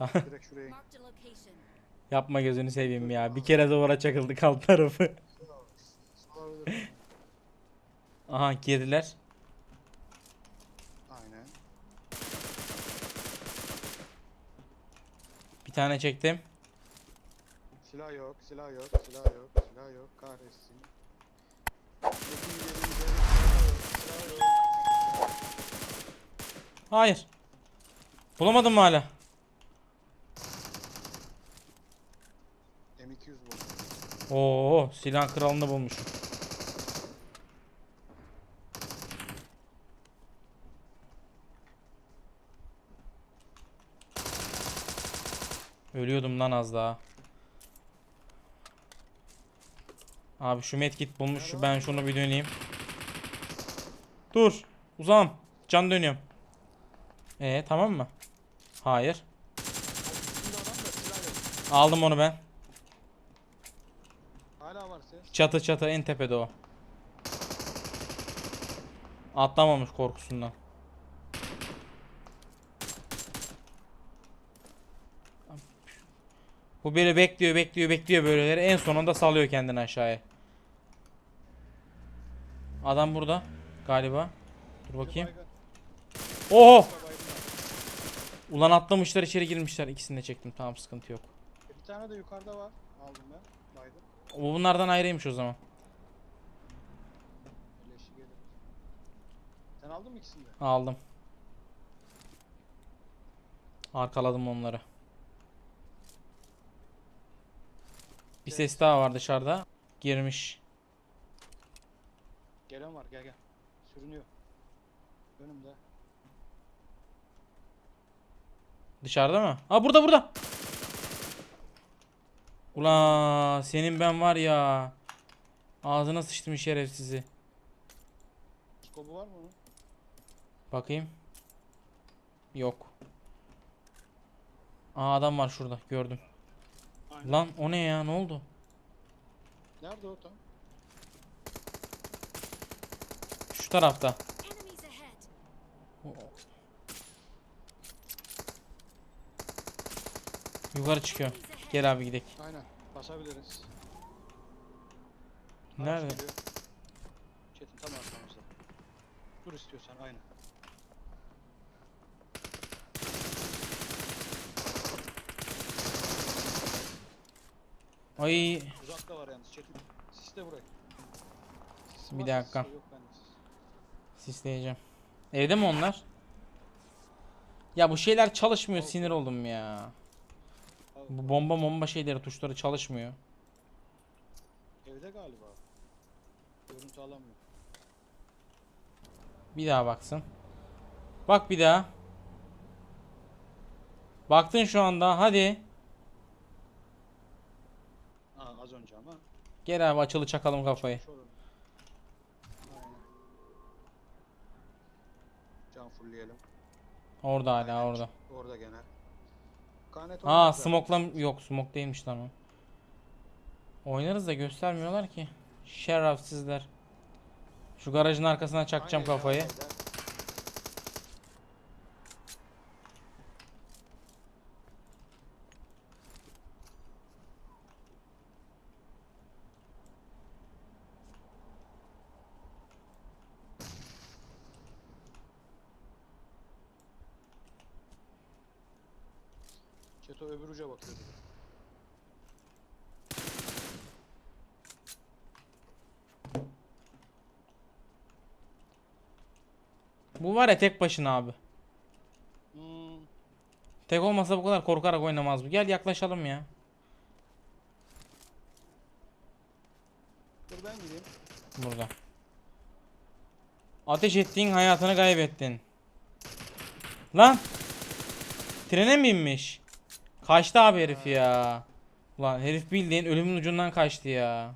Direkt şuraya. Yapma gözünü seveyim ya. Bir kere duvara çakıldık alt tarafı. Aha girdiler. Aynen. Bir tane çektim. Silah yok, silah yok, silah yok, silah yok. Kahretsin. Hayır. Bulamadım mı hala? M200 bu. Oo, silah kralını bulmuş. Ölüyordum lan az daha. Abi şu medkit bulmuş. Ben şunu bir döneyim. Dur. Uzağım. Can dönüyorum. Ee tamam mı? Hayır. Aldım onu ben. Çatı çatı en tepede o. Atlamamış korkusundan. Bu böyle bekliyor bekliyor bekliyor böyleleri en sonunda salıyor kendini aşağıya. Adam burada galiba. Dur bakayım. Oho! Ulan atlamışlar içeri girmişler. İkisini de çektim. Tamam sıkıntı yok. Bir tane de yukarıda var. Aldım ben. Baygın. O bunlardan ayrıymış o zaman. Sen aldın mı ikisini de? Aldım. Arkaladım onları. Bir ses daha var dışarıda. Girmiş. Gelen var gel gel. Sürünüyor. Önümde. Dışarıda mı? Aa burada burada. Ula senin ben var ya. Ağzına sıçtım şerefsizi. Skobu var mı onun? Bakayım. Yok. Aa adam var şurada gördüm. Aynen. Lan o ne ya ne oldu? Nerede o tam? Şu tarafta. Yukarı çıkıyor. Gel abi gidelim. Aynen. Basabiliriz. Araç Nerede? geliyor. Çetin tam arkamızda. Dur istiyorsan aynen. Ay Uzakta var yalnız Çetin. Sisle burayı. Sis Bir var, dakika. sis Yok bende sis. sisleyeceğim. Evde mi onlar? Ya bu şeyler çalışmıyor sinir oldum ya. Bu bomba bomba şeyleri tuşları çalışmıyor. Evde galiba. Görüntü alamıyor. Bir daha baksın. Bak bir daha. Baktın şu anda hadi. Aa, az önce ama. Gel abi açılı çakalım kafayı. Can fullleyelim. Orada hala Aynen. orada. Orada gene. Kanet oynayacak. smoklam yok smoke değilmiş lan o. Oynarız da göstermiyorlar ki. Şerefsizler. Şu garajın arkasına çakacağım Aynen, kafayı. aynen, aynen. Çeto öbür uca bakıyordu. Bu var ya tek başına abi. Hmm, Tek olmasa bu kadar korkarak oynamaz bu. Gel yaklaşalım ya. dur ben gideyim. Burada. Ateş ettiğin hayatını kaybettin. Lan. Trene mi inmiş? Kaçtı abi herif ya. Ulan herif bildiğin ölümün ucundan kaçtı ya.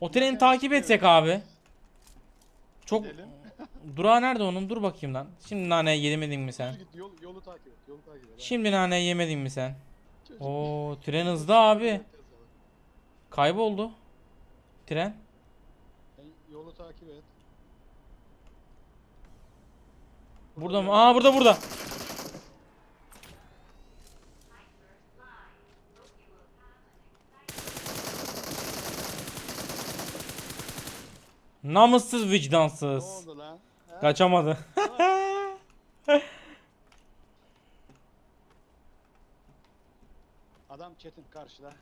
O treni takip etsek abi. Çok Gidelim. Durağı nerede onun? Dur bakayım lan. Şimdi nane yemedin mi sen? Git yol, yolu takip et. Yolu takip et. Şimdi nane yemedin mi sen? Oo tren hızlı abi. Kayboldu. Tren. Yolu takip et. Burada mı? Aa burada burada. Namussuz Ne vicdansız. oldu lan? Ha? Kaçamadı. Adam Çetin karşıda.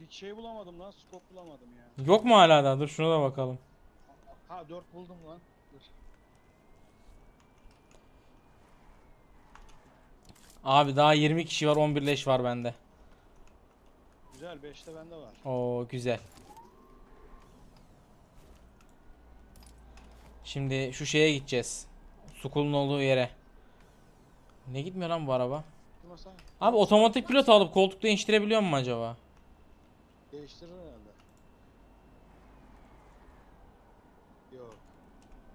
Hiç şey bulamadım lan. Scope bulamadım ya. Yok mu hala da? Dur şuna da bakalım. Ha 4 buldum lan. Dur. Abi daha 20 kişi var 11 leş var bende. Güzel 5'te bende var. Oo güzel. Şimdi şu şeye gideceğiz. Sukulun olduğu yere. Ne gitmiyor lan bu araba? Abi otomatik pilot alıp koltuk değiştirebiliyor mu acaba? Değiştirir herhalde. Yok.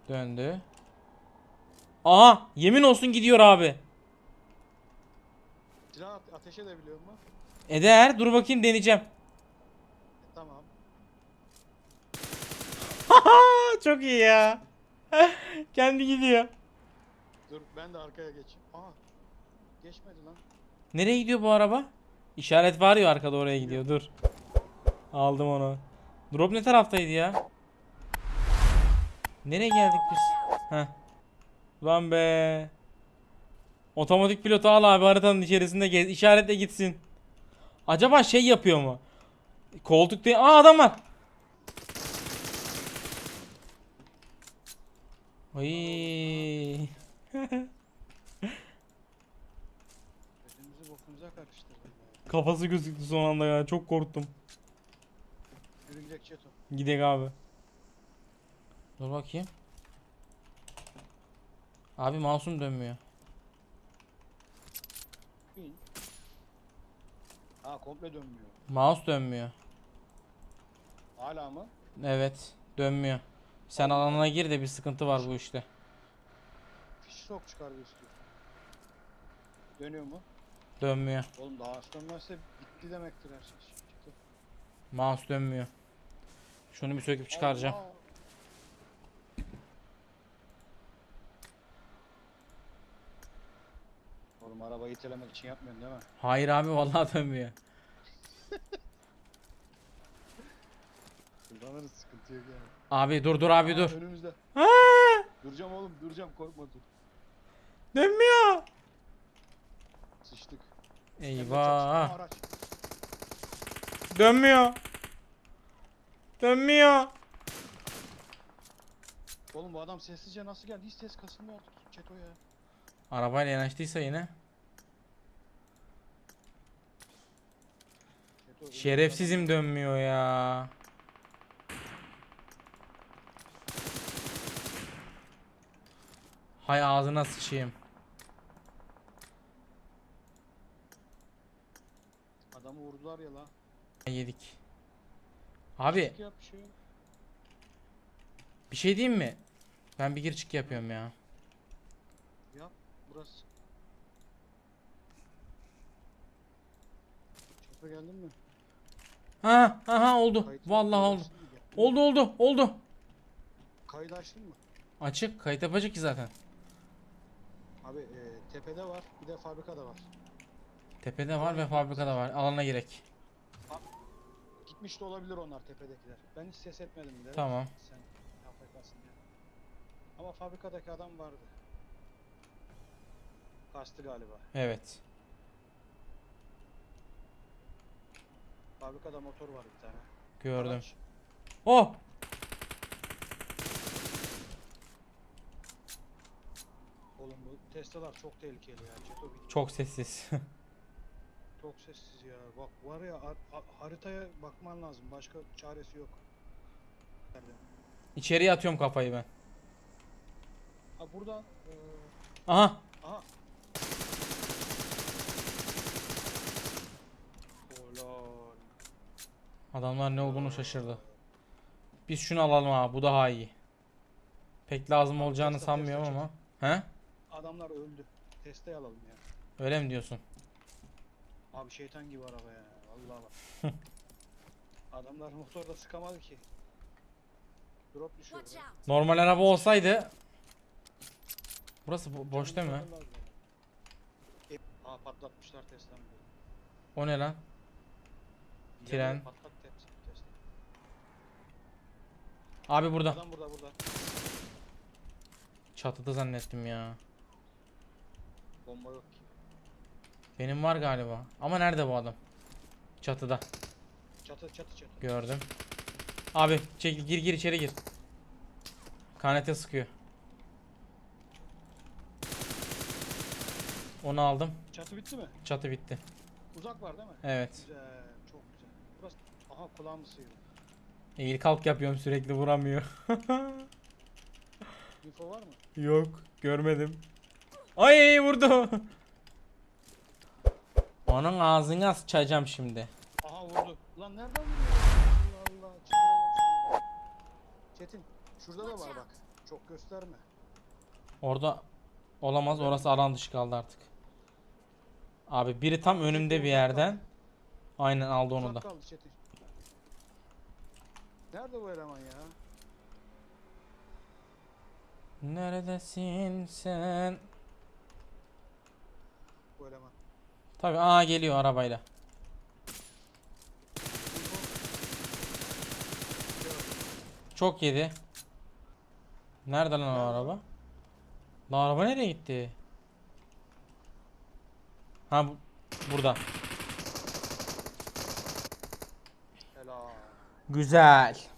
Döndü. Aha yemin olsun gidiyor abi. Silah ate- ateş edebiliyor mu? Eder dur bakayım deneyeceğim. E, tamam. Çok iyi ya. Kendi gidiyor. Dur ben de arkaya geçeyim. Aha. Geçmedi lan. Nereye gidiyor bu araba? İşaret var ya arkada oraya gidiyor. Dur. Aldım onu. Drop ne taraftaydı ya? Nereye geldik biz? Heh. Lan be. Otomatik pilotu al abi haritanın içerisinde gez. İşaretle gitsin. Acaba şey yapıyor mu? Koltuk değil. Aa adam var. Ay. Bokumuza. Kafası gözüktü son anda ya. Çok korktum. Yürüyecek Çeto. Gidek abi. Dur bakayım. Abi mouse'um dönmüyor. Ha komple dönmüyor. Mouse dönmüyor. Hala mı? Evet, dönmüyor. Sen alana gir de bir sıkıntı var bu işte. Fiş sok çıkarıyor istiyor. Dönüyor mu? Dönmüyor. Oğlum daha az dönmezse bitti demektir her şey. Mouse dönmüyor. Şunu bir söküp çıkaracağım. Allah! Oğlum arabayı itelemek için yapmıyorsun değil mi? Hayır abi vallahi dönmüyor. Kullanırız sıkıntı yok yani. Abi dur dur abi Aa, dur. Önümüzde. Aa, Duracağım oğlum duracağım korkma dur. dönmüyor. Sıçtık. Eyvah. araç. Dönmüyor. Dönmüyor. Oğlum bu adam sessizce nasıl geldi? Hiç ses kasılmıyor artık Çeto ya. Arabayla yanaştıysa yine. Çeto, önümüzde Şerefsizim dönmüyor ya. Hay ağzına sıçayım. adam- Adamı vurdular ya la. Yedik. Abi bir şey. bir şey diyeyim mi? Ben bir gir çık yapıyorum ya. Yap burası. Çeto geldin mi? Ha ha oldu. Kayıt Vallahi kayıt oldu. Oldu oldu oldu. Kaydı açtın mı? Açık kayıt yapacak ki zaten. Abi e, tepede var bir de fabrikada var. Tepede var ve fabrikada var. Alana girek. Gitmiş de olabilir onlar tepedekiler. Ben hiç ses etmedim bile. Tamam. Sen AFK'sın diye. Ama fabrikadaki adam vardı. Kastı galiba. Evet. Fabrikada motor var bir tane. Gördüm. Araç. Oh! Oğlum bu Tesla'lar çok tehlikeli ya. Çeto bir Çok sessiz. çok sessiz ya. Bak var ya har- ha- haritaya bakman lazım. Başka çaresi yok. Nerede? İçeriye atıyorum kafayı ben. Ha buradan eee, Aha. aha. Adamlar ne olduğunu şaşırdı. Biz şunu alalım abi. Bu daha iyi. Pek lazım olacağını Tesla, sanmıyorum Tesla ama. He? Adamlar öldü. Teste alalım ya. Öyle mi diyorsun? Abi şeytan gibi araba ya. Vallahi bak. Adamlar motorda sıkamadı ki. Drop düşüyor. Normal araba olsaydı Burası bo- boş değil mi? E, Aa patlatmışlar Tesla'nı. O ne lan? Tren. Tepsi. tepsi. Abi burada. Adam burada burada. Çatıda zannettim ya. Bomba yok ki. Benim var galiba. Ama nerede bu adam? Çatıda. Çatı çatı çatı. Gördüm. Abi çekil gir gir içeri gir. Kanete sıkıyor. Onu aldım. Çatı bitti mi? Çatı bitti. Uzak var değil mi? Evet. Güzel. Çok güzel. Burası aha kulağımı sıyırdı. Eğil kalk yapıyorum sürekli vuramıyor. Info var mı? Yok görmedim. Ay vurdu. Onun ağzına sıçacağım şimdi. Aha vurdu. Lan nereden vuruyor? Allah Allah. Çetin. Şurada da var bak. Çok gösterme. Orada olamaz orası alan dışı kaldı artık. Abi biri tam önümde bir yerden. Aynen aldı onu da. Nerede bu eleman ya? Neredesin sen? Bu eleman. Tabi aa geliyor arabayla. Çok yedi. Nerede lan o araba? Lan araba nereye gitti? Ha bu burada. Helal. Güzel.